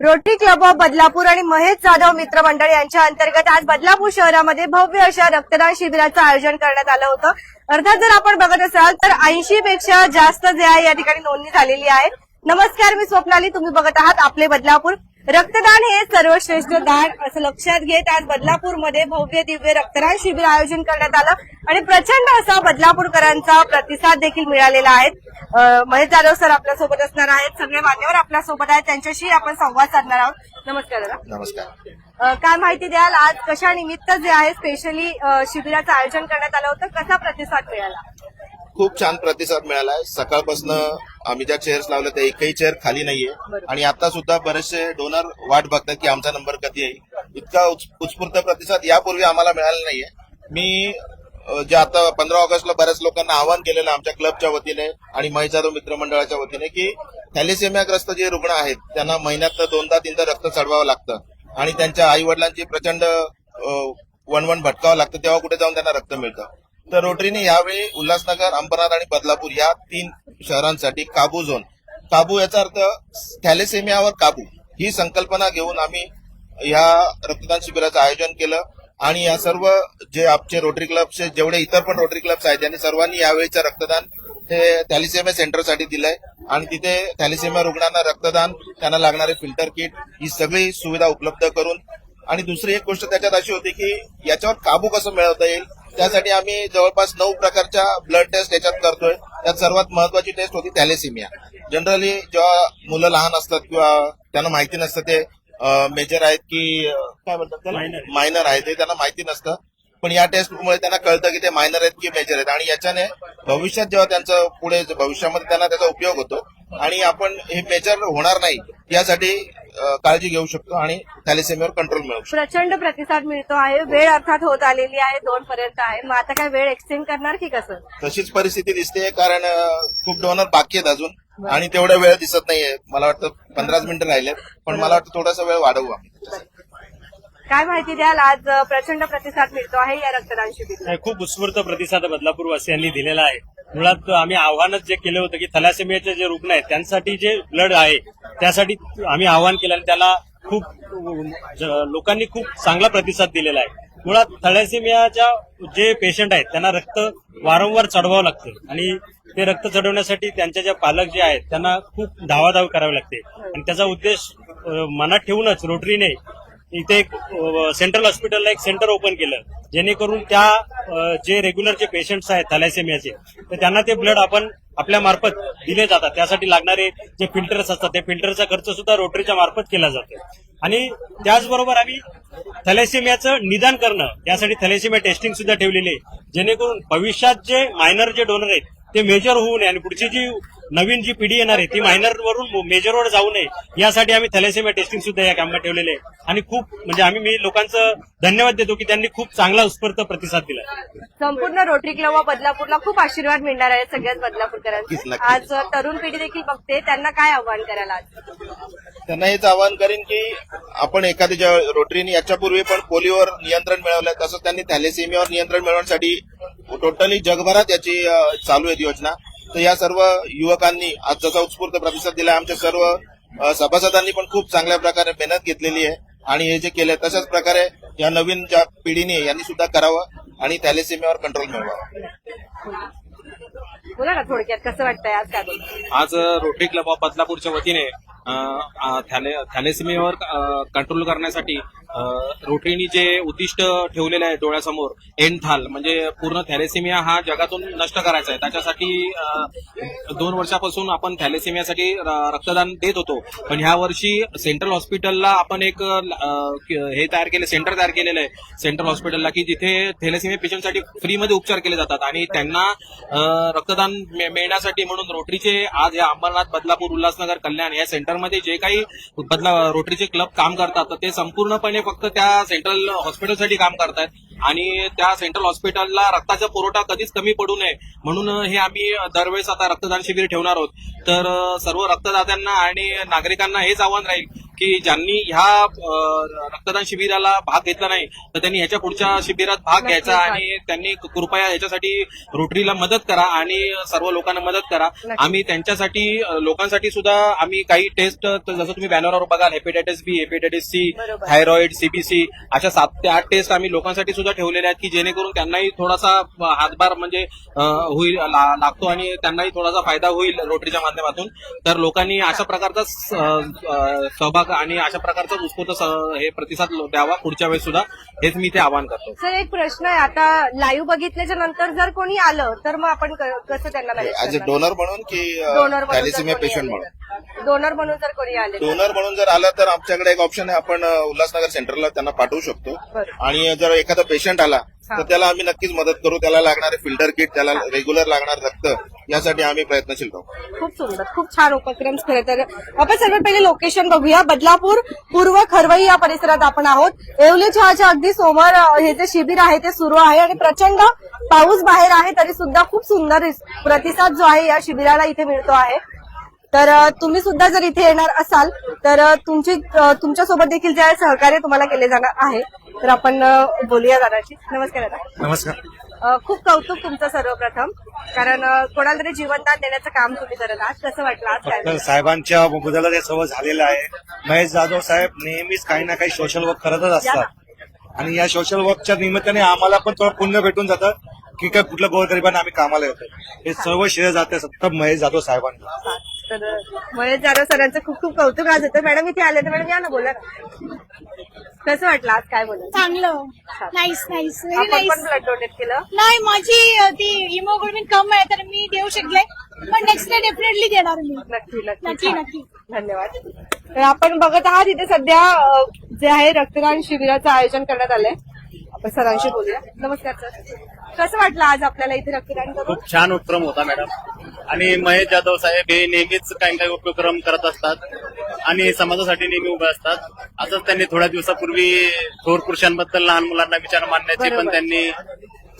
Rotary club of Badlapur आणि महेश जाधव मित्रमंडळ यांच्या अंतर्गत आज बदलापूर शहरामध्ये भव्य अशा रक्तदान शिबिराचं आयोजन करण्यात आलं होतं. अर्थात जर आपण बघत असाल तर ऐंशी पेक्षा जास्त जे आहे या ठिकाणी नोंदणी झालेली आहे. नमस्कार मी स्वप्नाली. तुम्ही बघत आहात आपले बदलापूर. रक्तदान हे सर्वश्रेष्ठ दान असं लक्षात घेत आज बदलापूरमध्ये भव्य दिव्य रक्तदान शिबिर आयोजन करण्यात आलं. आणि प्रचंड असा बदलापूरकरांचा प्रतिसाद देखील मिळालेला आहे. महेश जाधव सर आपल्यासोबत असणार आहेत. सगळे मान्यवर आपल्यासोबत आहेत. त्यांच्याशी आपण संवाद साधणार आहोत. नमस्कार दादा. नमस्कार. अं, काय माहिती द्याल आज कशा निमित्त जे आहे स्पेशली शिबिराचं आयोजन करण्यात आलं होतं? कसा प्रतिसाद मिळाला? खूप छान प्रतिसाद मिळालाय. सकाळपासून आम्ही ज्या चेअर्स लावल्या त्या एकही चेअर खाली नाहीये. आणि आता सुद्धा बरेचसे डोनर वाट बघतात की आमचा नंबर कधी येईल. इतका उत्स्फूर्त प्रतिसाद यापूर्वी आम्हाला मिळाला नाहीये. मी जे आता पंधरा ऑगस्टला बऱ्याच लोकांना आवाहन केलेलं आमच्या क्लबच्या वतीने आणि महिला मित्रमंडळाच्या वतीने की थॅलेसेमियाग्रस्त जे रुग्ण आहेत त्यांना महिन्यात दोनदा तीनदा रक्त चढवावं लागतं. आणि त्यांच्या आई वडिलांची प्रचंड वणवण भटकावं लागतं तेव्हा कुठे जाऊन त्यांना रक्त मिळतं. तर रोटरीने यावेळी उल्हासनगर अंबरनाथ आणि बदलापूर या तीन शहरांसाठी काबू झोन. काबू याचा अर्थ थॅलेसेमियावर काबू. ही संकल्पना घेऊन आम्ही या रक्तदान शिबिराचं आयोजन केलं. आणि या सर्व जे आमचे रोटरी क्लबचे जेवढे इतर पण रोटरी क्लब्स आहेत त्यांनी सर्वांनी यावेळीचं रक्तदान हे थॅलिसेमिया सेंटरसाठी दिलंय. आणि तिथे थॅलिसेमिया रुग्णांना रक्तदान त्यांना लागणारे फिल्टर किट ही सगळी सुविधा उपलब्ध करून. आणि दुसरी एक गोष्ट त्याच्यात अशी होती की याच्यावर काबू कसं मिळवता येईल त्यासाठी आम्ही जवळपास नऊ प्रकारच्या ब्लड टेस्ट याच्यात करतोय. त्यात सर्वात महत्वाची टेस्ट होती थॅलेसिमिया जनरली जेव्हा मुलं लहान असतात किंवा त्यांना माहिती नसतं ते मेजर आहेत की काय म्हणतात त्याला? मायनर आहेत. हे त्यांना माहिती नसतं. पण या टेस्टमुळे त्यांना कळतं की ते मायनर आहेत की मेजर आहेत. आणि याच्याने भविष्यात जेव्हा त्यांचं पुढे भविष्यामध्ये त्यांना त्याचा उपयोग होतो आणि आपण हे मेजर होणार नाही यासाठी काळजी घेऊ शकतो आणि थॅलेसेमियावर कंट्रोल शकतो. प्रचंड प्रतिसाद मिळतो आहे. वेळ अर्थात होत आलेली आहे दोन पर्यंत आहे. मग आता काय वेळ एक्सटेंड करणार की कसं? तशीच परिस्थिती दिसते कारण खूप डोनर बाकी आहेत अजून. आणि तेवढा वेळ दिसत नाहीये. मला वाटतं पंधराच मिनिटं राहिलेत पण मला वाटतं थोडासा वेळ वाढवू आम्ही काय माहिती द्याल आज प्रचंड प्रतिसाद मिळतो आहे या रक्तदान शिबिर नाही, खूप उत्स्फूर्त प्रतिसाद बदलापूर वासियांनी दिलेला आहे. मुळात आम्ही आव्हानच जे केलं होतं की थॅलासेमियाचे जे रुग्ण आहेत त्यांसाठी जे ब्लड आहे त्यासाठी आम्ही आव्हान केलं आणि त्याला खूप ज- लोकांनी खूप चांगला प्रतिसाद दिलेला आहे. मुळात थॅलेसेमियाच्या जे पेशंट आहेत त्यांना रक्त वारंवार चढवावं लागतं. आणि ते रक्त चढवण्यासाठी त्यांच्या ज्या पालक जे आहेत त्यांना खूप धावाधाव करावी लागते. आणि त्याचा उद्देश मनात ठेवूनच रोटरीने इथे एक सेंट्रल हॉस्पिटलला एक सेंटर ओपन केलं जेणेकरून त्या जे रेग्युलर जे पेशंट्स आहेत थॅलेसेमियाचे तर त्यांना ते ब्लड आपण आपल्या मार्फत दिले जातात. त्यासाठी लागणारे जे फिल्टर्स असतात ते फिल्टरचा खर्च सुद्धा रोटरीच्या मार्फत केला जातो. आणि त्याचबरोबर आम्ही थॅलेसेमियाचं निदान करणं यासाठी थॅलेसेमिया टेस्टिंग सुद्धा ठेवलेली आहे. जेणेकरून भविष्यात जे मायनर जे डोनर आहेत ते मेजर होऊ नये आणि पुढची जी नवीन जी पिढी येणार आहे ती मायनर वरून मेजरवर जाऊ नये यासाठी आम्ही थॅलेसेमिया टेस्टिंग सुद्धा या कॅम्पात ठेवलेले आहे. आणि खूप म्हणजे आम्ही मी लोकांचं धन्यवाद देतो की त्यांनी खूप चांगला उत्स्फूर्त प्रतिसाद दिला. संपूर्ण रोटरी क्लब बदलापूरला खूप आशीर्वाद मिळणार आहे सगळ्याच नक्कीच. आज तरुण पिढी देखील बघते त्यांना काय आव्हान करायला आज? त्यांना हेच आवाहन करेन की आपण एखाद्या ज्या रोटरीने याच्यापूर्वी पण पोलिओवर नियंत्रण मिळवलं तसंच त्यांनी थॅलेसेमियावर नियंत्रण मिळवण्यासाठी टोटली जगभरात याची चालू आहेत योजना. तर या सर्व युवकांनी आज जसा उत्स्फूर्त प्रतिसाद दिला आमच्या सर्व सभासदांनी पण खूप चांगल्या प्रकारे मेहनत घेतलेली आहे. आणि हे जे केले तशाच प्रकारे या नवीन ज्या पिढीने यांनी सुद्धा करावं आणि थॅलेसेमियावर कंट्रोल मिळवावा. बोला ना थोडक्यात कसं वाटतंय आज काय बोलतो आज रोटरी क्लब ऑफ बदलापूरच्या वतीने थॅलेसिमियावर कंट्रोल करण्यासाठी रोटरीनी जे उद्दिष्ट ठेवलेले आहे डोळ्यासमोर एन थाल म्हणजे पूर्ण थॅलेसिमिया हा जगातून नष्ट करायचा आहे. त्याच्यासाठी दोन वर्षापासून आपण थॅलेसिमियासाठी रक्तदान देत होतो. पण ह्या वर्षी सेंट्रल हॉस्पिटलला आपण एक हे तयार केले सेंटर तयार केलेलं आहे. सेंट्रल हॉस्पिटलला की जिथे थॅलेसिमिया पेशंटसाठी फ्रीमध्ये उपचार केले जातात आणि त्यांना रक्तदान मिळ- मिळण्यासाठी म्हणून रोटरीचे आज या अंबरनाथ बदलापूर उल्हासनगर कल्याण या सेंटरमध्ये जे काही बदला रोटरीचे क्लब काम करतात तर ते संपूर्णपणे फक्त त्या सेंट्रल हॉस्पिटलसाठी काम करतात आणि त्या सेंट्रल हॉस्पिटलला रक्ताचा पुरवठा कधीच कमी पडू नये म्हणून हे आम्ही दरवेळेस आता रक्तदान शिबिर ठेवणार आहोत. तर सर्व रक्तदात्यांना आणि नागरिकांना हेच आव्हान राहील की ज्यांनी ह्या रक्तदान शिबिराला भाग घेतला नाही तर त्यांनी ह्याच्या पुढच्या शिबिरात भाग घ्यायचा. आणि त्यांनी कृपया ह्याच्यासाठी रोटरीला मदत करा आणि सर्व लोकांना मदत करा. आम्ही त्यांच्यासाठी लोकांसाठी सुद्धा आम्ही काही टेस्ट जसं तुम्ही बॅनरवर बघाल hepatitis B hepatitis C. Thyroid CBC अशा सात ते आठ टेस्ट आम्ही लोकांसाठी सुद्धा ठेवलेल्या आहेत की जेणेकरून त्यांनाही थोडासा हातभार म्हणजे होईल लागतो आणि त्यांनाही थोडासा फायदा होईल रोटरीच्या माध्यमातून तर लोकांनी अशा प्रकारचा स- अ, सहभाग आणि अशा प्रकारचा उत्स्फूर्त स- हे प्रतिसाद द्यावा पुढच्या वेळेस सुद्धा. हेच मी ते आवाहन करतो. सर एक प्रश्न आहे. आता लाईव्ह बघितल्याच्या नंतर जर कोणी आलं तर मग आपण कसं त्यांना मॅनेज ऍज अ डोनर म्हणून की डोनर थॅलिसिमिया पेशंट म्हणून? डोनर म्हणून जर कोणी आले. डोनर म्हणून जर आला तर आमच्याकडे एक ऑप्शन आहे. आपण उल्हासनगर सेंटरला त्यांना पाठवू शकतो. आणि जर एखादा पेशंट आला हा. तर त्याला आम्ही नक्कीच मदत करू. त्याला लागणारे फिल्टर किट त्याला रेग्युलर लागणार रक्त यासाठी आम्ही प्रयत्नशील राहू. खूप सुंदर खूप छान उपक्रम खरं तर. आपण सर्वात पहिले लोकेशन बघूया. बदलापूर पूर्व खरवई या परिसरात आपण आहोत. येवले चहाच्या अगदी समोर हे जे शिबिर आहे ते सुरू आहे आणि प्रचंड पाऊस बाहेर आहे तरी सुद्धा खूप सुंदर प्रतिसाद जो आहे या शिबिराला इथे मिळतो आहे. तर तुम्ही सुद्धा जर इथे येणार असाल तर तुमची तुमच्यासोबत देखील जे सहकार्य तुम्हाला केले जाणार आहे तर आपण बोलूया दादाशी. नमस्कार दादा. नमस्कार. खूप कौतुक तुमचं सर्वप्रथम. कारण कोणाला तरी जीवनदान देण्याचं काम तुम्ही करत आहात. कसं वाटलं आज काय तर साहेबांच्या बदला ते सर्व झालेलं आहे. महेश जाधव साहेब नेहमीच काही ना काही सोशल वर्क करतच असतात. आणि या सोशल वर्कच्या निमित्ताने आम्हाला पण थोडं पुण्य भेटून जातं की काय कुठल्या गोरगरिबांना आम्ही कामाला येतो हे सर्व श्रेय जाते सत्तर महेश जाधव साहेबांना. तर महेश जाधव सरांचं खूप खूप कौतुक आज होतं. मॅडम इथे आले तर मॅडम या ना बोला ना. कसं वाटलं आज काय बोला चांगलं. नाईस नाईस व्हेरी आपण नाईस पण ब्लड डोनेट केलं? नाही माझी अ, ती हिमोग्लोबिन कम आहे तर मी देऊ शकले. पण नेक्स्ट डे डेफिनेटली देणार मी. नक्की नक्की. नक्की धन्यवाद. तर आपण बघत आहात इथे सध्या अ, जे आहे रक्तदान शिबिराचं आयोजन करण्यात आलंय. आपण सरांशी बोलूया. नमस्कार सर. कसं वाटलं आज आपल्याला इथे रक्तदान करून? खूप छान उपक्रम होता मॅडम. आणि महेश जाधव साहेब हे नेहमीच काही काही उपक्रम करत असतात. आणि समाजासाठी नेहमी उभे असतात. असंच त्यांनी थोड्या दिवसापूर्वी थोर पुरुषांबद्दल लहान मुलांना विचार मांडण्याचे पण. त्यांनी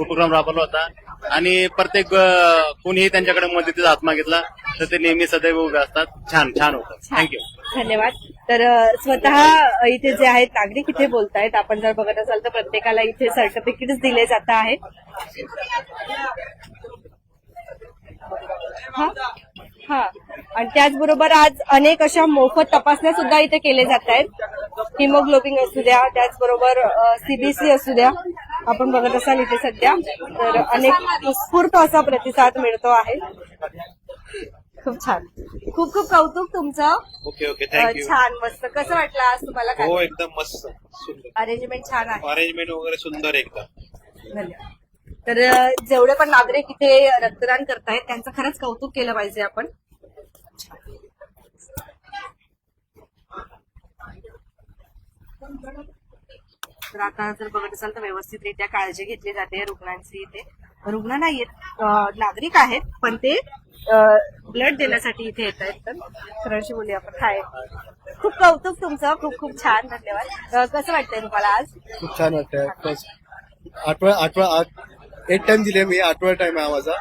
उपक्रम राबवला होता. आणि प्रत्येक कोणीही त्यांच्याकडे मदतीचा हात मागितला तर ते नेहमी सदैव उभे असतात. छान छान होतं. थँक्यू धन्यवाद. तर स्वतः इथे जे आहेत नागरिक इथे बोलतायत. आपण जर बघत असाल तर प्रत्येकाला इथे सर्टिफिकेट दिले जात आहे हा? हा. आणि त्याचबरोबर आज अनेक अशा मोफत तपासण्या सुद्धा इथे केले जात आहेत. हिमोग्लोबिन असू द्या त्याचबरोबर सीबीसी असू द्या. आपण बघत असाल इथे सध्या. तर अनेक उत्स्फूर्त असा प्रतिसाद मिळतो आहे. खूप छान. खूप खूप कौतुक तुमचं. Okay okay. छान. मस्त. कसं वाटलं आज तुम्हाला? हो एकदम मस्त. अरेंजमेंट छान आहे. अरेंजमेंट वगैरे सुंदर एकदम. धन्यवाद. तर जेवढे पण नागरिक इथे रक्तदान करतायत त्यांचं खरंच कौतुक केलं पाहिजे आपण. तर आता जर बघत असाल तर व्यवस्थितरित्या काळजी घेतली जाते रुग्णांची इथे. रुग्ण नाहीयेत आहेत नागरिक आहेत पण ते ब्लड देण्यासाठी इथे येत आहेत. तर सरांशी बोलूया आपण. हाय. खूप कौतुक तुमचं. खूप खूप छान. धन्यवाद. कसं वाटतंय तुम्हाला आज? खूप छान वाटतंय. आठवण आठवण एट टाइम दिले मी आठवा टाइम आहे हा माझा.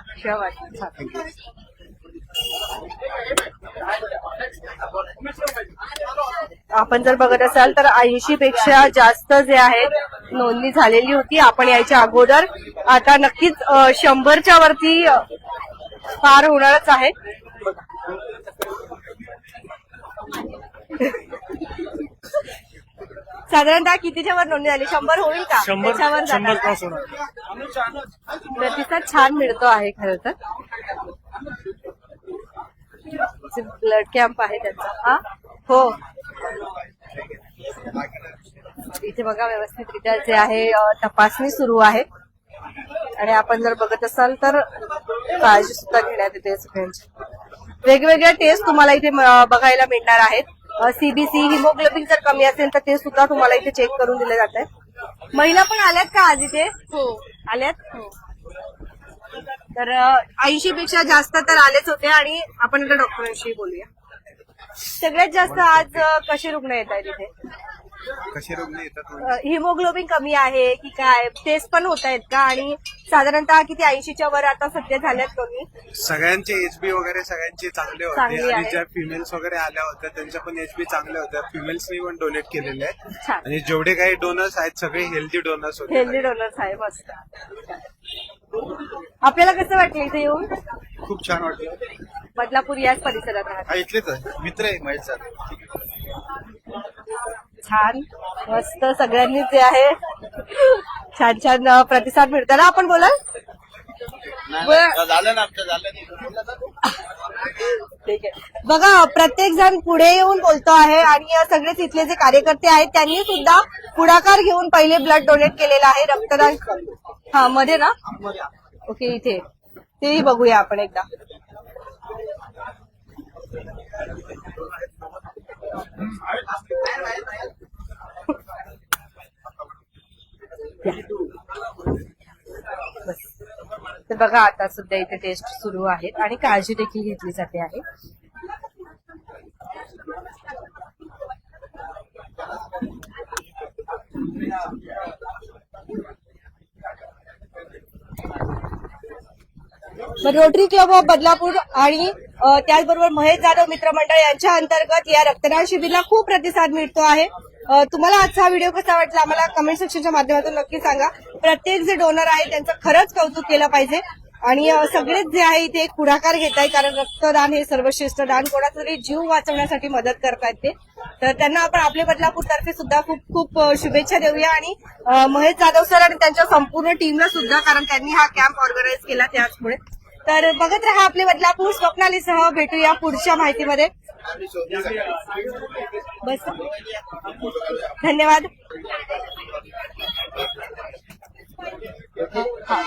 आपण जर बघत असाल तर ऐंशी पेक्षा जास्त जे आहेत नोंदणी झालेली होती. आपण याच्या अगोदर आता नक्कीच शंभरच्या वरती पार होणारच आहे साधारणतः कितीच्या वर नोंदणी झाली? शंभर होईल का? त्याच्यावर जाणार का? प्रतिसाद छान मिळतो आहे खरं तर. ब्लड कॅम्प आहे त्यांचा. हा? हो. इथे बघा व्यवस्थितरित्या जे आहे तपासणी सुरू आहे. आणि आपण जर बघत असाल तर काळजी सुद्धा घेण्यात येते सगळ्यांची. वेगवेगळ्या टेस्ट तुम्हाला इथे बघायला मिळणार आहेत. सीबीसी हिमोग्लोबिन जर कमी असेल तर ते सुद्धा तुम्हाला इथे चेक करून दिले जात आहे महिला पण आल्यात का आज इथे? हो. आल्यात? तर ऐंशी पेक्षा जास्त तर आलेच होते आणि आपण आता डॉक्टरांशी बोलूया. सगळ्यात जास्त आज कसे रुग्ण येत आहेत इथे? कसे रुग्ण येतात हिमोग्लोबिन कमी आहे की काय? टेस्ट पण होत आहेत का? आणि साधारणतः किती ऐंशीच्या वर आता सध्या झाल्यात कमी? सगळ्यांचे एचबी वगैरे सगळ्यांचे चांगले चांगली होते आणि आहे. ज्या फिमेल्स वगैरे आल्या होत्या त्यांच्या पण एचबी चांगल्या होत्या फिमेल्सनी पण डोनेट केलेले आहे छान. आणि जेवढे काही डोनर्स आहेत सगळे हेल्दी डोनर्स होते. हेल्दी डोनर्स आहे मस्त. आपल्याला कसं वाटलं इथे येऊन? खूप छान वाटलं. बदलापूर याच परिसरात राहत. हा इथलेच आहे. मित्र आहे महेश सर छान मस्त सगळ्यांनी जे आहे छान छान प्रतिसाद मिळतो ना आपण बोलाल? बरं. झालं ना आमचं झालं ठीक आहे. बघा प्रत्येक जण पुढे येऊन बोलतो आहे आणि सगळेच इथले जे कार्यकर्ते आहेत त्यांनी सुद्धा पुढाकार घेऊन पहिले ब्लड डोनेट केलेलं आहे रक्तदान. हा मध्ये ना? ओके इथे. तेही बघूया आपण एकदा. तर बघा आता सुद्धा इथे टेस्ट सुरू आहेत आणि काळजी देखील घेतली जाते आहे. रोटरी क्लब ऑफ बदलापूर आणि त्याचबरोबर महेश जाधव मित्रमंडळ यांच्या अंतर्गत या रक्तदान शिबिरला खूप प्रतिसाद मिळतो आहे. तुम्हाला आजचा हा व्हिडिओ कसा वाटला आम्हाला कमेंट सेक्शनच्या माध्यमातून नक्की सांगा. प्रत्येक जे डोनर आहे त्यांचं खरंच कौतुक केलं पाहिजे. आणि सगळेच जे आहे इथे पुढाकार घेत आहे कारण रक्तदान हे सर्वश्रेष्ठ दान. कोणाचा तरी जीव वाचवण्यासाठी मदत करतायत ते. तर त्यांना आपण आपले बदलापूर तर्फे सुद्धा खूप खूप शुभेच्छा देऊया. आणि महेश जाधव सर आणि त्यांच्या संपूर्ण टीमला सुद्धा कारण त्यांनी हा कॅम्प ऑर्गनाईज केला त्याचमुळे. तर बघत राहा आपले बदलापूर स्वप्नालीसह भेटूया पुढच्या माहितीमध्ये. बस. धन्यवाद. हा